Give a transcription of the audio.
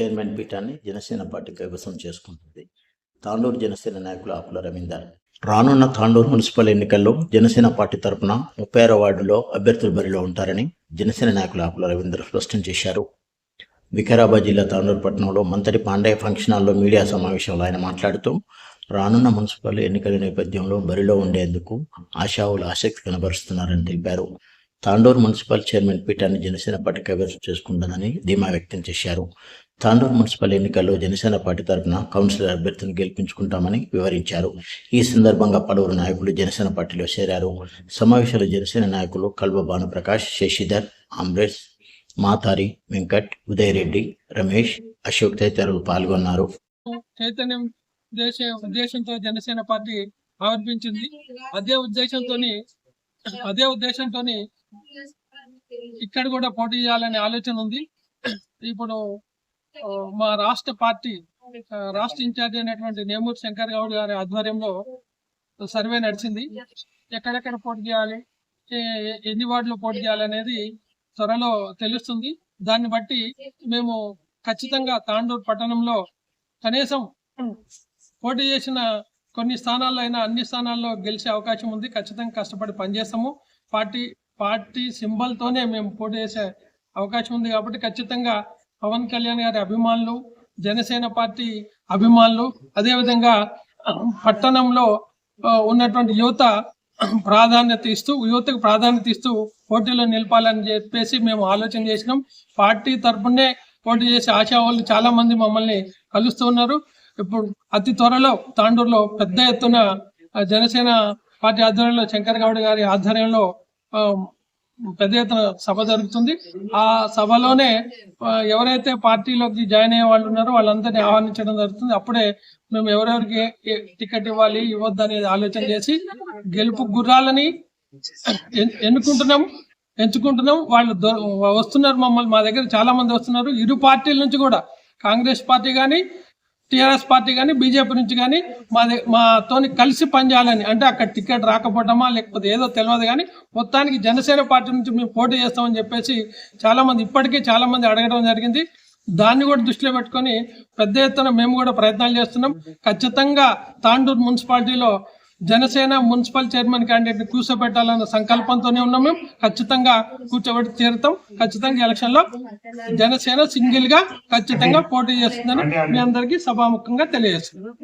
Chairman పీఠాన్ని Janasena party కైవసం చేసుకుంటుంది. తాండూరు జనసేన నాయకులు ఆకుల రవీందర్. రానున్న తాండూరు మున్సిపల్ ఎన్నికల్లో జనసేన పార్టీ తరపున ముప్పై ఆరో వార్డులో అభ్యర్థులు బరిలో ఉంటారని జనసేన నాయకులు ఆకుల రవీందర్ స్పష్టం చేశారు. వికారాబాద్ జిల్లా తాండూరు పట్టణంలో మంత్రి పాండయ్య ఫంక్షన్ హాల్లో మీడియా సమావేశంలో ఆయన మాట్లాడుతూ రానున్న మున్సిపల్ ఎన్నికల నేపథ్యంలో బరిలో ఉండేందుకు ఆశావులు ఆసక్తి కనబరుస్తున్నారని తెలిపారు. తాండూరు మున్సిపల్ చైర్మన్ పీఠాన్ని జనసేన పార్టీ కైవసం చేసుకుంటుందని ధీమా వ్యక్తం చేశారు. తాండూరు మున్సిపల్ ఎన్నికల్లో జనసేన పార్టీ తరఫున కౌన్సిలర్ అభ్యర్థిని గెలిపించుకుంటామని వివరించారు. ఈ సందర్భంగా పలువురు నాయకులు జనసేన పార్టీలో చేరారు. సమావేశంలో జనసేన నాయకులు కల్వ భానుప్రకాష్ శశిధర్ అంబ్రేష్ మాతారి వెంకట్ ఉదయరెడ్డి రమేష్ అశోక్ తదితరులు పాల్గొన్నారు. చైతన్యం ఉద్దేశ ఉద్దేశంతో జనసేన పార్టీ ఆవిర్భించింది. అదే ఉద్దేశంతో అదే ఉద్దేశంతో ఇక్కడ కూడా పోటీ చేయాలనే ఆలోచన ఉంది. ఇప్పుడు మా రాష్ట్ర పార్టీ రాష్ట్ర ఇన్ఛార్జ్ అయినటువంటి నేమూరి శంకర్ గౌడ్ గారి ఆధ్వర్యంలో సర్వే నడిచింది. ఎక్కడెక్కడ పోటీ చేయాలి ఏ- ఎన్ని వార్డులో పోటీ చేయాలనేది త్వరలో తెలుస్తుంది. దాన్ని బట్టి మేము ఖచ్చితంగా తాండూరు పట్టణంలో కనీసం పోటీ చేసిన కొన్ని స్థానాల్లో అయినా అన్ని స్థానాల్లో గెలిచే అవకాశం ఉంది. ఖచ్చితంగా కష్టపడి పనిచేస్తాము. పార్టీ పార్టీ సింబల్ తోనే మేము పోటీ చేసే అవకాశం ఉంది కాబట్టి ఖచ్చితంగా పవన్ కళ్యాణ్ గారి అభిమానులు జనసేన పార్టీ అభిమానులు అదేవిధంగా పట్టణంలో ఉన్నటువంటి యువత ప్రాధాన్యత ఇస్తూ యువతకు ప్రాధాన్యత ఇస్తూ పోటీలో నిలపాలని చెప్పేసి మేము ఆలోచన చేసినాం. పార్టీ తరపునే పోటీ చేసే ఆశావాళ్ళు చాలా మంది మమ్మల్ని కలుస్తూ ఉన్నారు. ఇప్పుడు అతి త్వరలో తాండూరులో పెద్ద ఎత్తున జనసేన పార్టీ ఆధ్వర్యంలో శంకర్ గౌడ్ గారి ఆధ్వర్యంలో పెద్ద ఎత్తున సభ జరుగుతుంది. ఆ సభలోనే ఎవరైతే పార్టీలోకి జాయిన్ అయ్యే వాళ్ళు ఉన్నారో వాళ్ళందరినీ ఆహ్వానించడం జరుగుతుంది. అప్పుడే మేము ఎవరెవరికి టికెట్ ఇవ్వాలి ఇవ్వద్దు అనేది ఆలోచన చేసి గెలుపు గుర్రాలని ఎన్నుకుంటున్నాం ఎంచుకుంటున్నాం వాళ్ళు వస్తున్నారు మమ్మల్ని మా దగ్గర చాలా మంది వస్తున్నారు. ఇరు పార్టీల నుంచి కూడా కాంగ్రెస్ పార్టీ కానీ టీఆర్ఎస్ పార్టీ కానీ బీజేపీ నుంచి కానీ మాది మాతోని కలిసి పనిచేయాలని అంటే అక్కడ టికెట్ రాకపోవటమా లేకపోతే ఏదో తెలియదు కానీ మొత్తానికి జనసేన పార్టీ నుంచి మేము పోటీ చేస్తామని చెప్పేసి చాలామంది ఇప్పటికీ చాలామంది అడగడం జరిగింది. దాన్ని కూడా దృష్టిలో పెట్టుకొని పెద్ద ఎత్తున మేము కూడా ప్రయత్నాలు చేస్తున్నాం. ఖచ్చితంగా తాండూరు మున్సిపాలిటీలో జనసేన మున్సిపల్ చైర్మన్ క్యాండిడేట్ని కూర్చోబెట్టాలన్న సంకల్పంతోనే ఉన్నాం మేము. ఖచ్చితంగా కూర్చోబెట్టి తీరుతాం. ఖచ్చితంగా ఎలక్షన్లో జనసేన సింగిల్గా ఖచ్చితంగా పోటీ చేస్తుందని మీ అందరికీ సభాముఖంగా తెలియజేస్తున్నాం.